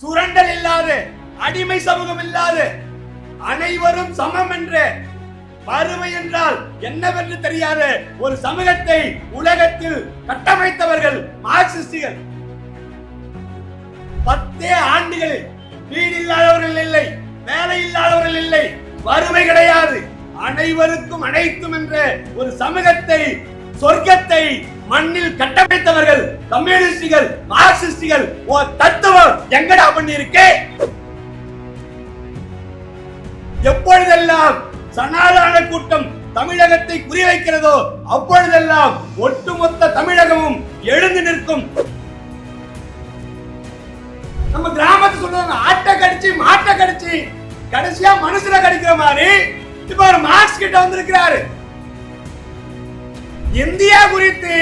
சுரண்டல் இல்லாத அடிமை சமூகம் இல்லாத அனைவரும் சமம் என்று வறுமை என்றால் என்னவென்று தெரியாத. ஒரு சமூகத்தை உலகத்தில் கட்டமைத்தவர்கள் மார்க்சிஸ்டுகள். பத்தே ஆண்டுகளில் வீடு இல்லாதவர்கள் இல்லை வேலை இல்லாதவர்கள் இல்லை வறுமை கிடையாது. அனைவருக்கும் அனைத்தும் என்ற ஒரு சமூகத்தை சொர்க்கத்தை மண்ணில் கட்டமைத்தவர்கள் கம்யூனிஸ்டுகள் மார்க்சிஸ்டுகள் ஓ தத்துவம் எங்கடா பண்ணிருக்கே எப்பொழுதெல்லாம் சனாதான கூட்டம் தமிழகத்தை குறிவைக்கிறதோ அப்பொழுதெல்லாம் ஒட்டுமொத்த தமிழகமும் எழுந்து நிற்கும். நம்ம கிராமத்து சொல்றாங்க ஆட்டை கடிச்சு மாட்டை கடிச்சு கடைசியா மனுஷனை கடிக்கிற மாதிரி இப்ப ஒரு மார்க்ஸ் கிட்ட வந்திருக்கிறாரு. இந்தியா குறித்து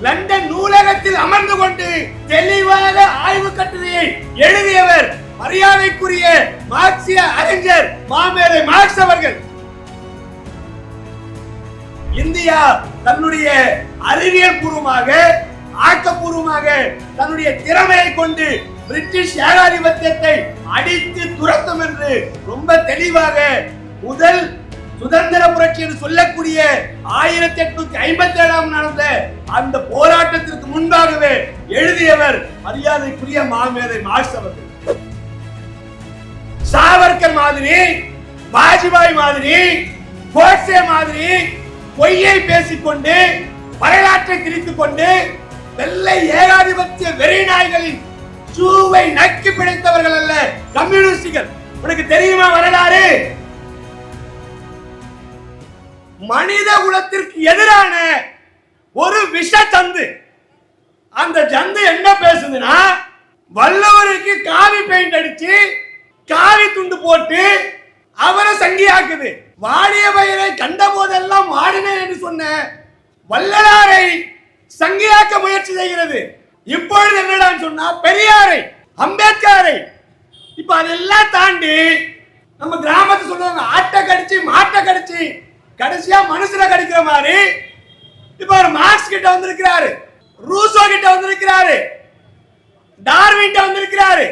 லண்டன் நூலகத்தில் அமர்ந்து கொண்டு தெளிவாக ஆய்வு கட்டுரையை எழுதியவர் மரியாதைக்குரிய மார்க்சிய அறிஞர் மாமேதை மார்க்ஸ் அவர்கள். இந்தியா தன்னுடைய அறிவியல் பூர்வமாக ஆக்கப்பூர்வமாக தன்னுடைய திறமையை கொண்டு பிரிட்டிஷ் ஏகாதிபத்தியத்தை அடித்து துரத்தும் என்று ரொம்ப தெளிவாக முதல் சுதந்திர புரட்சி என்று சொல்லக்கூடிய ஆயிரத்தி எட்நூத்தி ஐம்பத்தி ஏழாம் நடந்த அந்த போராட்டத்திற்கு முன்பாகவே எழுதியவர் மரியாதைக்குரிய மாமேதை மார்க்ஸ் அவர்கள். சாவர்கர் மாதிரி வாஜ்பாய் மாதிரி கோட்சே மாதிரி பொய்யை பேசிக்கொண்டு வரலாற்றை திரித்துக் கொண்டு வெள்ளை ஏகாதிபத்திய வெறிநாய்களின் சூவை நக்கி பிடித்தவர்கள் அல்ல கம்யூனிஸ்டுகள். உனக்கு தெரியுமா வரலாறு? மனித குலத்திற்கு எதிரான ஒரு விஷ சந்து. அந்த சந்து என்ன பேசுதுன்னா வல்லவருக்கு காவி பெயிண்ட் அடிச்சு காவி துண்டு போட்டு அவரை சங்கியாக்குது. வாடிய பயிரை கண்ட போதெல்லாம் வாடினேன் என்று சொன்ன வல்லலாரை சங்கியாக்க முயற்சி செய்கிறது. இப்பொழுது என்னடான்னு சொன்னா பெரியாரை அம்பேத்கரை. இப்ப அதெல்லாம் தாண்டி நம்ம கிராமத்தை சொல்லுவாங்க ஆட்டை கடிச்சு மாட்டை கடிச்சு கடைசியா மனுஷனை கடிக்கிற மாதிரி. இப்ப ஒரு மார்க்ஸ் கிட்ட வந்திருக்கிறாரு. ரூசோ கிட்ட வந்திருக்கிறாரு. டார்வின் கிட்ட வந்திருக்கிறாரு.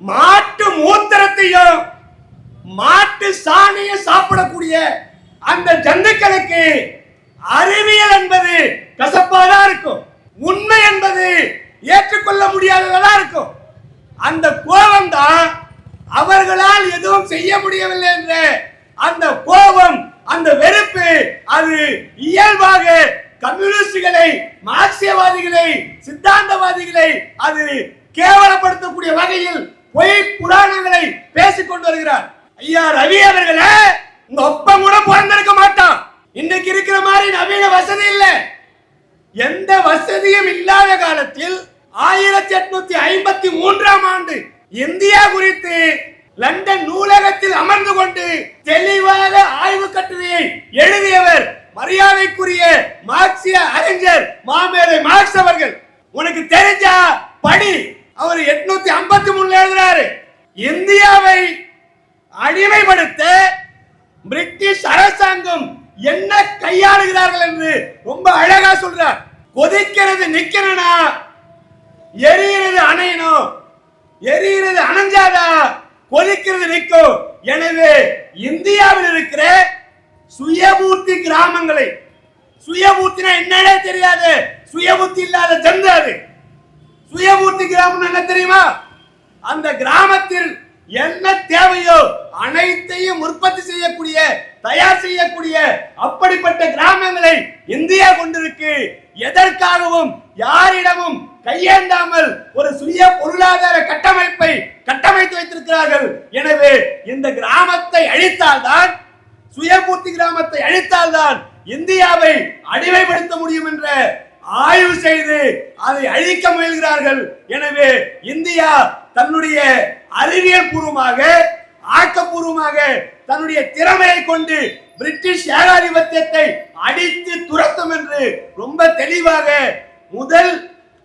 மாட்டு மூத்திரத்தையும் மாட்டு சாணியை சாப்பிடக்கூடிய அந்த ஜந்துக்களுக்கு அறிவியல் என்பது கசப்பாதான் இருக்கும். உண்மை என்பது ஏற்றுக்கொள்ள முடியாததா இருக்கும். அந்த கோபம் தான் அவர்களால் எதுவும் செய்ய முடியவில்லை என்ற அந்த கோபம் அந்த வெறுப்பு அது இயல்பாக கம்யூனிஸ்டுகளை மார்க்சியவாதிகளை சித்தாந்தவாதிகளை அது கேவலப்படுத்தக்கூடிய வகையில் பொய் புராணங்களை பேசிக் கொண்டு வருகிறார். ஐயா ரவி அவர்களே உங்க ஒப்பம் கூட பிறந்திருக்க மாட்டான். இன்னைக்கு இருக்கிற மாதிரி நவீன வசதி இல்லை. எந்த வசதியும் இல்லாத காலத்தில் ஆயிரத்தி எட்நூத்தி ஐம்பத்தி மூன்றாம் ஆண்டு இந்தியா குறித்து லண்டன் நூலகத்தில் அமர்ந்து கொண்டு தெளிவாக ஆய்வு கட்டுரையை எழுதியவர் மரியாதைக்குரிய மார்க்சிய அறிஞர் மாமேதை மார்க்ஸ் அவர்கள். உனக்கு தெரிஞ்சா படி. அவர் எட்நூத்தி ஐம்பத்தி மூணுல எழுதுறாரு. இந்தியாவை அடிமைப்படுத்த பிரிட்டிஷ் அரசாங்கம் என்ன கையாளுகிறார்கள் என்று ரொம்ப அழகா சொல்றார். கொதிக்கிறது நிக்கணும்னா எரிகிறது அணையணும். எரிகிறது அணைஞ்சாதா கொதிக்கிறது நிற்கும். எனவே இந்தியாவில் இருக்கிற சுயபூர்த்தி கிராமங்களை சுயபூர்த்தினா என்னன்னே தெரியாது. சுயபூர்த்தி இல்லாத ஜந்து அது. சுயபூர்த்தி கிராமம் என்ன தெரியுமா? அந்த கிராமத்தில் என்ன தேவையோ அனைத்தையும் உற்பத்தி செய்யக்கூடிய தயார் செய்யக்கூடிய அப்படிப்பட்ட கிராமங்களை இந்தியா கொண்டிருக்கு. எதற்காகவும் யாரிடமும் கையேந்தாமல் ஒரு சுய பொருளாதார கட்டமைப்பை கட்டமைத்து வைத்திருக்கிறார்கள். எனவே இந்த கிராமத்தை அழித்தால்தான் சுயபூர்த்தி கிராமத்தை அழித்தால்தான் இந்தியாவை அடிமைப்படுத்த முடியும் என்ற ஆய்வு செய்து அதை அழிக்க முயல்கிறார்கள். எனவே இந்தியா தன்னுடைய அறிவியல் பூர்வமாக ஆக்கப்பூர்வமாக தன்னுடைய திறமையை கொண்டு பிரிட்டிஷ் ஏகாதிபத்தியத்தை அடித்து துரத்தும் என்று ரொம்ப தெளிவாக முதல்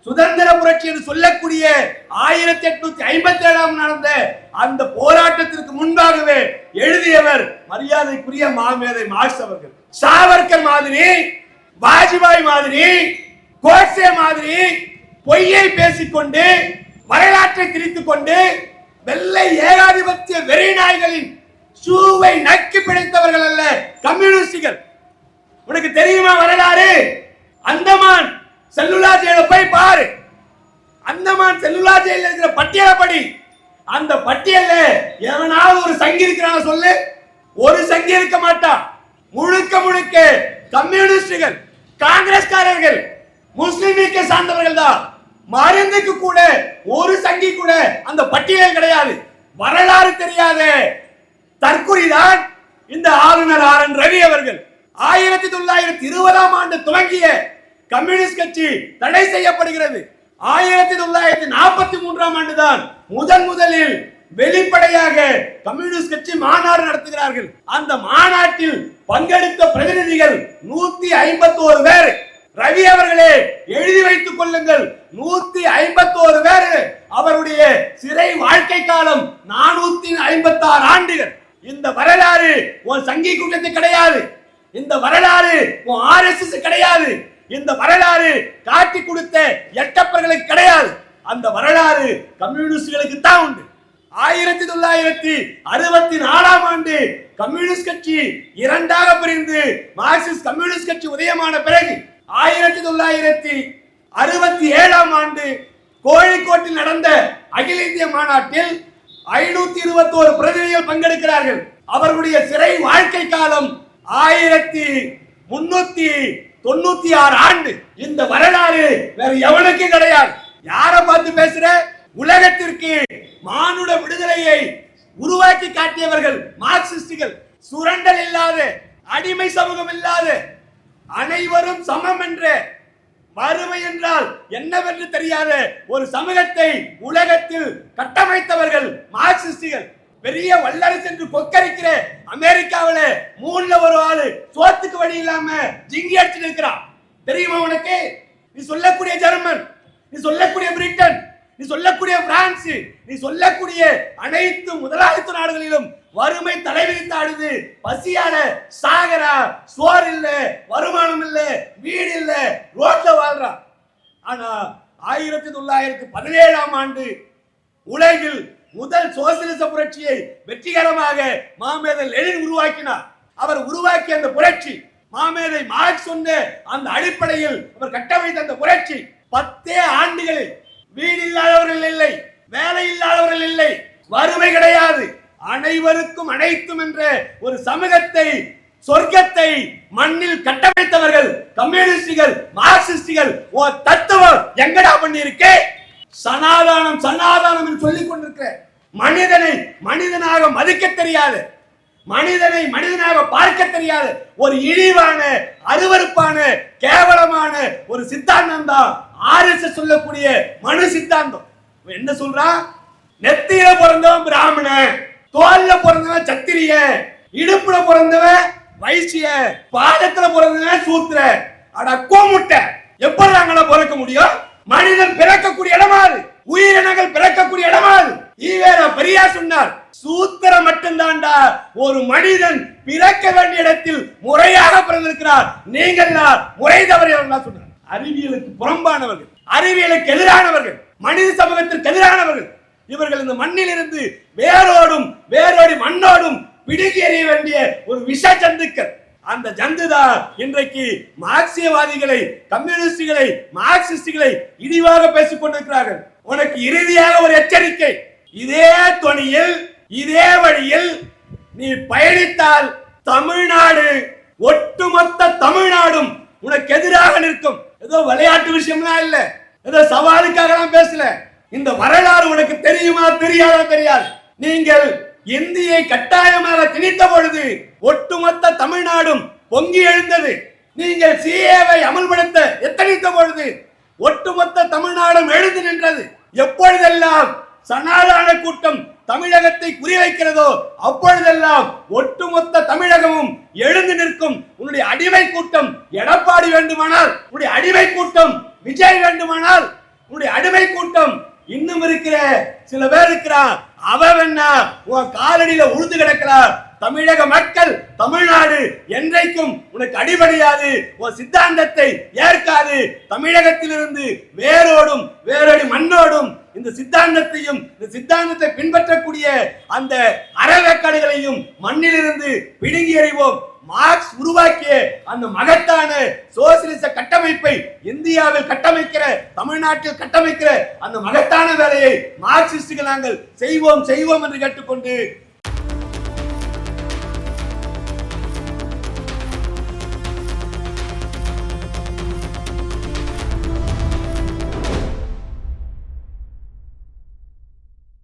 சுதந்திர புரட்சி என்று சொல்லக்கூடிய ஆயிரத்தி எட்நூத்தி ஐம்பத்தி ஏழாம் நடந்த அந்த போராட்டத்திற்கு முன்பாகவே எழுதியவர் மரியாதைக்குரிய மாமேதை மார்க்ஸ் அவர்கள். சாவர்கர் மாதிரி வாஜ்பாய் மாதிரி கோட்சே மாதிரி பொய்யை பேசிக்கொண்டு வரலாற்றை திரித்துக் கொண்டு வெள்ளை ஏகாதிபத்திய வெறிநாய்களின் ஷூவை நக்கி பிடித்தவர்கள் அல்ல கம்யூனிஸ்டுகள். உனக்கு தெரியுமா வரலாறு? அந்தமான் செல்லுலா ஜெயில போய் பாரு. அந்தமான் செல்லுலா ஜெயில இருக்கிற பட்டியலை படி அந்த பட்டியல்ல எவனாவது ஒரு சங்கி இருக்கிறான சொல்லு. ஒரு சங்கி இருக்க மாட்டான் முழுக்க முழுக்க கம்யூனிஸ்டுகள் காங்கிரஸ்காரர்கள் முஸ்லிம் லீக்கை சார்ந்தவர்கள் தான். மருந்துக்கு கூட ஒரு சங்கி கூட அந்த பட்டியலில் கிடையாது. வரலாறு தெரியாத. தற்குறிதான் இந்த ஆளுநர் ஆர் என் ரவி அவர்கள். ஆயிரத்தி தொள்ளாயிரத்தி இருபதாம் ஆண்டு துவங்கிய கம்யூனிஸ்ட் கட்சி தடை செய்யப்படுகிறது. ஆயிரத்தி தொள்ளாயிரத்தி நாற்பத்தி மூன்றாம் ஆண்டு தான் முதன் முதலில் வெளிப்படையாக கம்யூனிஸ்ட் கட்சி மாநாடு நடத்துகிறார்கள். அந்த மாநாட்டில் பங்கெடுத்த பிரதிநிதிகள் நூத்தி ஐம்பத்தோரு பேர். ரவி அவர்களே எழுதி வைத்துக் கொள்ளுங்கள். நூத்தி ஐம்பத்தோரு பேர். அவருடைய சிறை வாழ்க்கை காலம் நானூத்தி ஐம்பத்தி ஆறு ஆண்டுகள். இந்த வரலாறு ஒரு சங்கி கூட்டத்து கிடையாது. இந்த வரலாறு ஆர் எஸ் எஸ் கிடையாது. இந்த வரலாறு காட்டி கொடுத்த எட்டப்பர்களுக்கு கிடையாது. அந்த வரலாறு கம்யூனிஸ்டுகளுக்கு தான் உண்டு. ஆயிரத்தி தொள்ளாயிரத்தி அறுபத்தி நாலாம் ஆண்டு கம்யூனிஸ்ட் கட்சி இரண்டாக பிரிந்து மார்க்சிஸ்ட் கம்யூனிஸ்ட் கட்சி உதயமான பிறகு ஆயிரத்தி தொள்ளாயிரத்தி அறுபத்தி ஏழாம் ஆண்டு கோழிக்கோட்டில் நடந்த அகில இந்திய மாநாட்டில் ஐநூத்தி இருபத்தோரு பிரதிநிதிகள் பங்கெடுக்கிறார்கள். அவர்களுடைய சிறை வாழ்க்கை காலம் ஆயிரத்தி முன்னூத்தி தொண்ணூத்தி ஆறு ஆண்டு இந்த வரலாறு வேற எவனுக்கு கிடையாது. யார பார்த்து பேசுற? உலகத்திற்கு மானுட விடுதலையை உருவாக்கி காட்டியவர்கள் மார்க்சிஸ்டுகள். சுரண்டல் இல்லாத அடிமை சமூகம் இல்லாத அனைவரும் சமம் என்ற வறுமை என்றால் என்னவென்று தெரியாத ஒரு சமூகத்தை உலகத்தில் கட்டமைத்தவர்கள் மார்க்சிஸ்டுகள். பெரிய வல்லரசு என்று கொக்கரிக்கிற அமெரிக்காவில மூணுல ஒரு ஆளு. சோத்துக்கு வழி இல்லாம ஜிங்கி அடிச்சு நிற்கிறான் தெரியுமா உனக்கு? நீ சொல்லக்கூடிய ஜெர்மன் நீ சொல்லக்கூடிய பிரிட்டன் நீ சொல்லக்கூடிய பிரான்ஸ் நீ சொல்லக்கூடிய அனைத்து முதலாளித்துவ நாடுகளிலும் வறுமை தலைவிரித்து ஆடுது. பசியால சாகரா சோறு இல்ல வருமானம் இல்ல வீடு இல்ல ரோட்ல வாழ்றா ஆனா ஆயிரத்தி தொள்ளாயிரத்தி பதினேழாம் ஆண்டு உலகில் முதல் சோசியலிச புரட்சியை வெற்றிகரமாக மாமேதன் லெனின் உருவாக்கினார். அவர் உருவாக்கிய அந்த புரட்சி மாமேதை மார்க்ஸ் சொன்ன அந்த அடிப்படையில் அவர் கட்டமைத்த அந்த புரட்சி பத்தே ஆண்டுகளில் வீடு இல்லாதவர்கள் இல்லை வேலை இல்லாதவர்கள் இல்லை வறுமை கிடையாது. அனைவருக்கும் அனைத்தும் என்ற ஒரு சமூகத்தை சொர்க்கத்தை மண்ணில் கட்டமைத்தவர்கள் கம்யூனிஸ்டுகள் மார்க்சிஸ்டுகள் ஓ தத்துவம் எங்கடா பண்ணி சனாதானம் சனாதானம் என்று சொல்லிக் கொண்டிருக்கிற மனிதனை மனிதனாக மதிக்க தெரியாது. மனிதனை மனிதனாக பார்க்க தெரியாது. ஒரு இழிவான அருவறுப்பான கேவலமான ஒரு சித்தாந்தம் தான் ஆர்எஸ் சொல்லக்கூடிய மனு சித்தாந்தம். என்ன சொல்றான் நெத்தியில பிறந்தவன் பிராமணன் தோல்ல பிறந்தவன் சத்திரிய இடுப்புல பிறந்தவன் வைசிய பாதத்துல பிறந்தவன் சூத்திர. அட கோமுட்டை. எப்படி நாங்கள பிறக்க முடியும்? மனிதன் பிறக்கக்கூடிய இடமா அது? உயிரினங்கள் பிறக்கக்கூடிய இடமா அது? ஈவேரா பெரியா சொன்னார் சூத்திரம் மட்டும்தான்டா ஒரு மனிதன் பிறக்க வேண்டிய இடத்தில் முறையாக பிறந்திருக்கிறார். நீங்கள் முறை தவறியவர்களா சொன்னார். அறிவியலுக்கு புறம்பானவர்கள் அறிவியலுக்கு எதிரானவர்கள் மனித சமூகத்திற்கு எதிரானவர்கள் இவர்கள் இந்த மண்ணில் இருந்து வேரோடும் வேரோடி மண்ணோடும் பிடுகி எறிய வேண்டிய ஒரு விஷ ஜந்துக்கள் அந்த ஜந்துதா இன்றைக்கு மார்க்சியவாதிகளை கம்யூனிஸ்டுகளை மார்க்சிஸ்டுகளை இழிவாக பேசிக் கொண்டிருக்கிறார்கள். உனக்கு இறுதியாக ஒரு எச்சரிக்கை. இதே துணியில் இதே வழியில் நீ பயணித்தால் தமிழ்நாடு ஒட்டுமொத்த தமிழ்நாடும் உனக்கு எதிராக நிற்கும். ஏதோ விளையாட்டு விஷயம்லாம் இல்ல. ஏதோ சவாலுக்காகலாம் பேசல. இந்த வரலாறு உனக்கு தெரியுமா தெரியாதா தெரியாது. நீங்கள் இந்தியை கட்டாயமாக திணித்த பொழுது ஒட்டுமொத்த தமிழ்நாடும் பொங்கி எழுந்தது. நீங்கள் சிஏவை அமல்படுத்த எத்தனைத்த பொழுது ஒட்டுமொத்த தமிழ்நாடும் எழுந்து நின்றது. எப்பொழுதெல்லாம் சனாதான கூட்டம் தமிழகத்தை குறிவைக்கிறதோ அப்பொழுதெல்லாம் ஒட்டுமொத்த தமிழகமும் எழுந்து நிற்கும். உன்னுடைய அடிமை கூட்டம் எடப்பாடி வேண்டுமானால் உன்னுடைய அடிமை கூட்டம் விஜய் வேண்டுமானால் உன்னுடைய அடிமை கூட்டம் இன்னும் இருக்கிற சில பேர் இருக்கிறார். அவர் என்ன? உன் காலடியில உழுந்து கிடக்கிறார் தமிழக மக்கள் தமிழ்நாடு என்றைக்கும் உனக்கு அடிபடையாது உன் சித்தாந்தத்தை ஏற்காது. தமிழகத்திலிருந்து வேரோடும் வேரோடி மண்ணோடும் இந்த சித்தாந்தத்தையும் இந்த சித்தாந்தத்தை பின்பற்றக்கூடிய அந்த அறவேக்காடுகளையும் மண்ணிலிருந்து பிடுங்கி எறிவோம். மார்க்ஸ் உருவாக்கிய அந்த மகத்தான சோசியலிச கட்டமைப்பை இந்தியாவில் கட்டமைக்கிற தமிழ்நாட்டில் கட்டமைக்கிற அந்த மகத்தான வேலையை மார்க்சிஸ்டுகள் நாங்கள் செய்வோம் செய்வோம் என்று கேட்டுக்கொண்டு